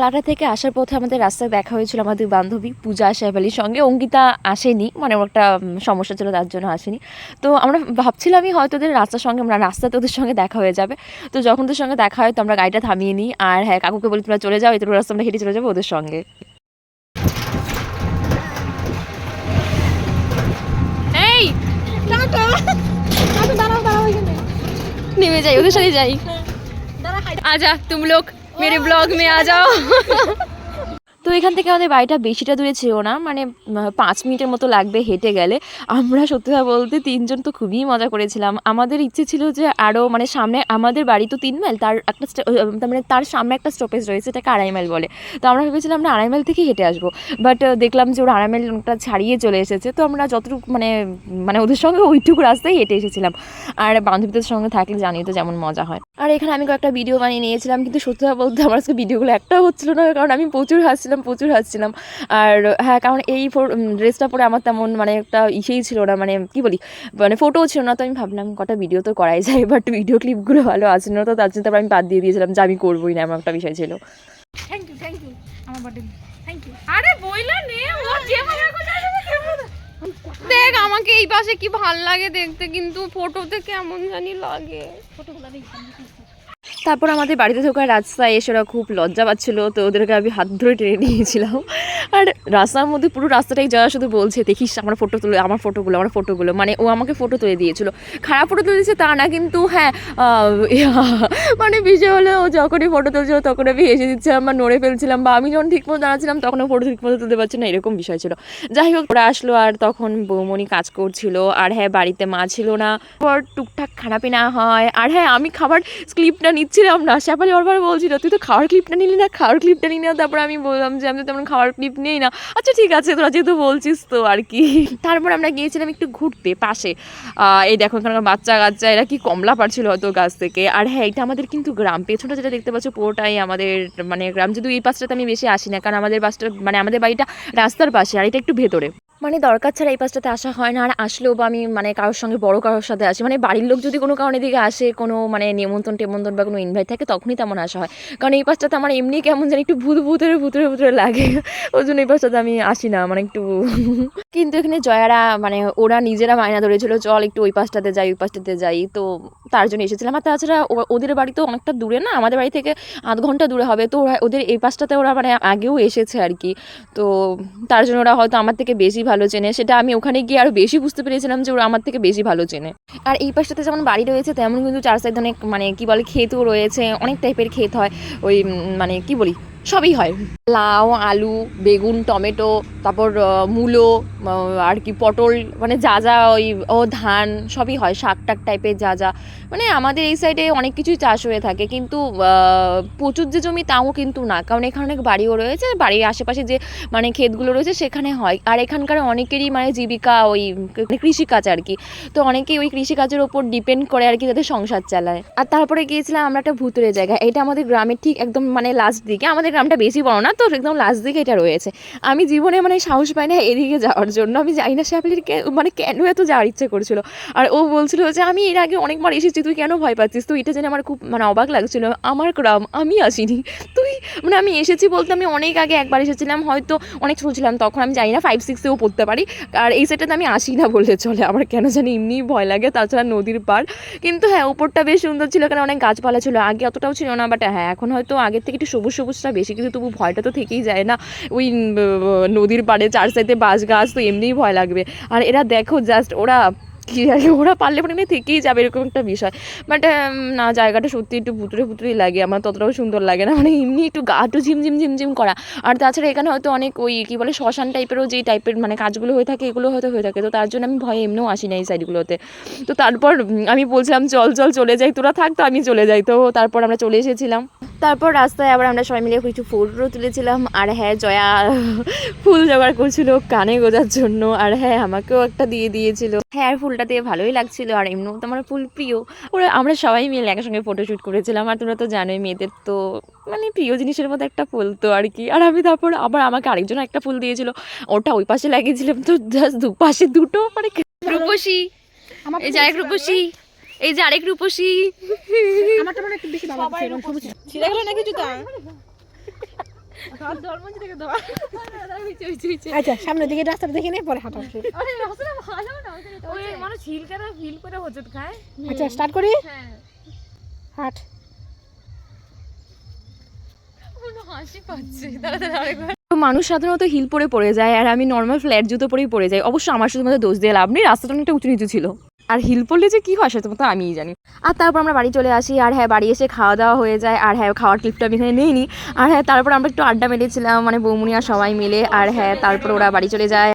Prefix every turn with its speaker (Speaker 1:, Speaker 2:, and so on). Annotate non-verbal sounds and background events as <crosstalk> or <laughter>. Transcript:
Speaker 1: ফালাটা থেকে আসার পথে আমাদের রাস্তায় দেখা হয়েছিল আমাদের বান্ধবী পূজা শেফালির সঙ্গে। অঙ্কিতা আসেনি মানে ওর একটা সমস্যা ছিল তার জন্য আসেনি। তো আমরা ভাবছিলামই হয়তো ওদের রাস্তার সঙ্গে আমরা রাস্তাতে ওদের সঙ্গে দেখা হয়ে যাবে। তো যখন ওদের সঙ্গে দেখা হয় তো আমরা গাড়িটা থামিয়ে নিই। আর হ্যাঁ কাকুকে বলি তোমরা চলে যাও এত রাস্তা আমরা হেঁটে চলে যাব ওদের সঙ্গে। এই! নেমে যাই ওদের সাথে যাই। আজা তুম লোক মেরে ব্লগ মে আ যাও। তো এখান থেকে আমাদের বাড়িটা বেশিটা দূরে ছিল না মানে পাঁচ মিনিটের মতো লাগবে হেঁটে গেলে। আমরা সত্যি কথা বলতে তিনজন তো খুবই মজা করেছিলাম। আমাদের ইচ্ছে ছিল যে আরও মানে সামনে আমাদের বাড়ি তো তিন মাইল, তার একটা মানে তার সামনে একটা স্টপেজ রয়েছে এটাকে আড়াই মাইল বলে। তো আমরা ভেবেছিলাম আমরা আড়াই মাইল থেকেই হেঁটে আসব। বাট দেখলাম যে ওরা আড়াই মাইলটা ছাড়িয়ে চলে এসেছে। তো আমরা যতটুকু মানে মানে ওদের সঙ্গে ওইটুকু রাস্তায় হেঁটে এসেছিলাম। আর বান্ধবীদের সঙ্গে থাকলে জানি তো যেমন মজা হয়। আর এখানে আমি কয়েকটা ভিডিও বানিয়ে নিয়েছিলাম, কিন্তু সত্যি কথা বলতে আমার আজকে ভিডিওগুলো একটাও হচ্ছিল না, কারণ আমি প্রচুর হাসছিলাম প্রচুর হাসছিলাম। আর হ্যাঁ কারণ এই ড্রেসটা পরে আমার তেমন মানে একটা ইসেই ছিল না মানে কি বলি মানে ফটোও ছিল না, তো আমি ভাবলাম কটা ভিডিও তো করাই যায় বাট ভিডিও ক্লিপগুলো ভালো আছে না, তো তার জন্য তারপর আমি বাদ দিয়ে দিয়েছিলাম যে আমি করবোই না, এমন একটা বিষয় ছিল।
Speaker 2: থ্যাংক ইউ থ্যাংক ইউ আমার বার্থডে থ্যাংক ইউ আরে বইলা নে, ও যে করছে
Speaker 3: দেখ, আমাকে এই পাশে কি ভালো লাগে দেখতে, কিন্তু ফটোতে কেমন জানি লাগে।
Speaker 1: তারপর আমাদের বাড়িতে ঢোকার রাস্তায় এসে ওরা খুব লজ্জা পাচ্ছিল, তো ওদেরকে আমি হাত ধরে টেনে নিয়েছিলাম। আর রাস্তার মধ্যে পুরো রাস্তাটাই যারা শুধু বলছে, দেখিস আমার ফটো তুলে, আমার ফটোগুলো আমার ফটোগুলো মানে ও আমাকে ফটো তুলে দিয়েছিল। খারাপ ফটো তুলে দিয়েছে তা না, কিন্তু হ্যাঁ মানে বিষয় হলো ও যখনই ফটো তুলছিল তখন আমি হেসে দিচ্ছিলাম বা নড়ে ফেলছিলাম বা আমি যখন ঠিক মতো দাঁড়াচ্ছিলাম তখনও ফটো ঠিক মতো তুলতে পারছি না, এরকম বিষয় ছিল। যাই হোক, ওরা আসলো আর তখন বৌমনি কাজ করছিল। আর হ্যাঁ বাড়িতে মা ছিল না। পর টুকটাক খানাপিনা হয়। আর হ্যাঁ আমি খাবার ক্লিপটা নিচ্ছিলাম না। শ্যাপালি বারবার বলছিল, তুই তো খাওয়ার ক্লিপটা নিলি না, খাওয়ার ক্লিপটা নিলি না। তারপর আমি বললাম যে, আমি তো তেমন খাওয়ার ক্লিপ নেই না। আচ্ছা ঠিক আছে, তোরা যেহেতু বলছিস তো আর কি। তারপর আমরা গিয়েছিলাম একটু ঘুরতে পাশে। এই দেখো এখানকার বাচ্চা কাচ্চা, এরা কি কমলা পারছিল হয়তো গাছ থেকে। আর হ্যাঁ এটা আমাদের কিন্তু গ্রাম। পেছনটা যেটা দেখতে পাচ্ছ পুরোটাই আমাদের মানে গ্রাম। যদি এই পাশটাতে আমি বেশি আসি না, কারণ আমাদের বাসটা মানে আমাদের বাড়িটা রাস্তার পাশে, আর এটা একটু ভেতরে। মানে দরকার ছাড়া এই পাশটাতে আসা হয় না। আর আসলেও বা আমি মানে কারোর সঙ্গে, বড় কারোর সাথে আসি। মানে বাড়ির লোক যদি কোনো কারণে দিকে আসে, কোনো মানে নিমন্ত্রণ টেমন্ত্রণ বা কোনো ইনভাইট থাকে, তখনই তেমন আসা হয়। কারণ এই পাশটাতে আমার এমনি কেমন জানি একটু ভূত ভূতের ভূতের ভূতের লাগে। ওই জন্য এই পাশটাতে আমি আসি না মানে একটু <laughs> কিন্তু এখানে জয়ারা মানে ওরা নিজেরা মায়না ধরেছিল, চল একটু ওই পাশটাতে যাই, ওই পাশটাতে যাই। তো তার জন্য এসেছিলাম। আর তাছাড়া ওদের বাড়ি তো অনেকটা দূরে না? আমাদের বাড়ি থেকে আধ ঘণ্টা দূরে হবে। তো ওরা, ওদের এই পাশটাতে ওরা মানে আগেও এসেছে আর কি। তো তার জন্য ওরা হয়তো আমার থেকে বেশি ভালো চেনে, সেটা আমি ওখানে গিয়ে আরও বেশি বুঝতে পেরেছিলাম যে ওরা আমার থেকে বেশি ভালো চেনে। আর এই পাশটাতে যেমন বাড়ি রয়েছে, তেমন কিন্তু চার সাইড অনেক মানে কি বলে, ক্ষেতও রয়েছে, অনেক টাইপের ক্ষেত হয়, ওই মানে কি বলি, সবই হয়। লাউ, আলু, বেগুন, টমেটো, তারপর মূলো আর কি পটল মানে যা যা ওই, ও ধান সবই হয় শাক টাক টাইপের যা যা। মানে আমাদের এই সাইডে অনেক কিছুই চাষ হয়ে থাকে, কিন্তু প্রচুর যে জমি তাও কিন্তু না, কারণ এখানে অনেক বাড়িও রয়েছে, বাড়ির আশেপাশে যে মানে ক্ষেতগুলো রয়েছে সেখানে হয়। আর এখানকার অনেকেরই মানে জীবিকা ওই কৃষিকাজ আর কি। তো অনেকেই ওই কৃষিকাজের ওপর ডিপেন্ড করে আর কি তাদের সংসার চালায়। আর তারপরে গিয়েছিলাম আমরা একটা ভূতুরে জায়গা এটা আমাদের গ্রামের ঠিক একদম মানে লাস্ট দিকে। আমাদের গ্রামটা বেশি বড় না তো একদম লাস্ট দিকে এটা রয়েছে। আমি জীবনে মানে সাহস পাই না এদিকে যাওয়ার জন্য। আমি জানি না শ্যাপলির মানে কেন এত যাওয়ার ইচ্ছে করছিল। আর ও বলছিল যে, আমি এর আগে অনেকবার এসেছি, তুই কেন ভয় পাচ্ছিস? তো এটা জেনে আমার খুব মানে অবাক লাগছিল। আমার গ্রাম, আমি আসিনি। তুই মানে আমি এসেছি বলতে আমি অনেক আগে একবার এসেছিলাম। হয়তো অনেক ছোটো ছিলাম তখন আমি জানি না ফাইভ সিক্সেও পড়তে পারি। আর এই সেটাতে আমি আসি না বললে চলে। আমার কেন জানি এমনিই ভয় লাগে, তাছাড়া নদীর পার কিন্তু হ্যাঁ ওপরটা বেশ সুন্দর ছিল, কারণ অনেক গাছপালা ছিল। আগে অতটাও ছিল না বাট হ্যাঁ এখন হয়তো আগের থেকে একটু সবুজ সবুজটা বেশি, কিন্তু তবু ভয়টা তো থেকেই যায় না। ওই নদীর পাড়ে চার সাইডে বাঁশ গাছ তো এমনিই ভয় লাগবে। আর এরা দেখো জাস্ট ওরা কি আর ওরা পারলে মানে থেকেই যাবে, এরকম একটা বিষয়। বাট না, জায়গাটা সত্যি একটু ভুতুরে ভুতুরেই লাগে, আমার ততটাও সুন্দর লাগে না। মানে এমনি একটু গা একটু ঝিমঝিম ঝিমঝিম করা। আর তাছাড়া এখানে হয়তো অনেক ওই কী বলে, শ্মশান টাইপেরও যেই টাইপের মানে কাজগুলো হয়ে থাকে, এগুলো হয়তো হয়ে থাকে। তো তার জন্য আমি ভয়ে এমনিও আসি না এই সাইডগুলোতে তো তারপর আমি বলছিলাম, চল চল, চলে যাই, তোরা থাক, তো আমি চলে যাই। তো তারপর আমরা চলে এসেছিলাম। তারপর রাস্তায় আবার আমরা সবাই মিলে কিছু ফটো তুলেছিলাম। আর হ্যাঁ জয়া ফুল জোগাড় করছিল কানে গোজার জন্য। আর হ্যাঁ আমাকেও একটা দিয়ে দিয়েছিল। হ্যাঁ আর ফুলটা দিয়ে ভালোই লাগছিল আর এমনিও তো আমার ফুল প্রিয়। ওরা আমরা সবাই মিলে একসঙ্গে ফটোশ্যুট করেছিলাম আর তোমরা তো জানোই মেয়েদের তো মানে প্রিয় জিনিসের মতো একটা ফুল তো আর কি। আর আমি তারপর আবার আমাকে আরেকজন একটা ফুল দিয়েছিল ওটা ওই পাশে লাগিয়েছিলাম তো জাস্ট দুপাশে দুটো মানে
Speaker 3: রূপসী। এই যে আরেক রূপসী। এই যে আরেক রূপসী।
Speaker 2: আমারটা মানে একটু বেশি ভালো লাগছে এরকম সবুজ
Speaker 4: ছিঁড়ে গেল নাকি জুতা? আচ্ছা সামনের দিকে রাস্তাটা দেখে নে পরে হাঁটা
Speaker 2: মানুষ হিল কেন হিল করে হোঁচট খায়।
Speaker 4: আচ্ছা স্টার্ট করি? হাট।
Speaker 3: হাসি পাচ্ছে দাঁড়া দাঁড়া আরেকবার।
Speaker 1: মানুষ সাধারণত হিল পরে পড়ে যায় আর আমি নর্মাল ফ্ল্যাট জুতো পরেই পড়ে যাই। অবশ্য আমার শুধুমাত্র দোষ দিয়ে লাভ নেই রাস্তাটা অনেকটা উঁচু নিচু ছিল। আর হিল পড়লে যে কী হয় সেটা তো আমিই জানি। আর তারপর আমরা বাড়ি চলে আসি, আর হ্যাঁ বাড়ি এসে খাওয়া দাওয়া হয়ে যায়, আর হ্যাঁ খাওয়ার ক্লিপটা আমি এখানে নিইনি। আর হ্যাঁ তারপর আমরা একটু আড্ডা মেরেছিলাম মানে বৌমুনিয়া সবাই মিলে, আর হ্যাঁ তারপর ওরা বাড়ি চলে যায়।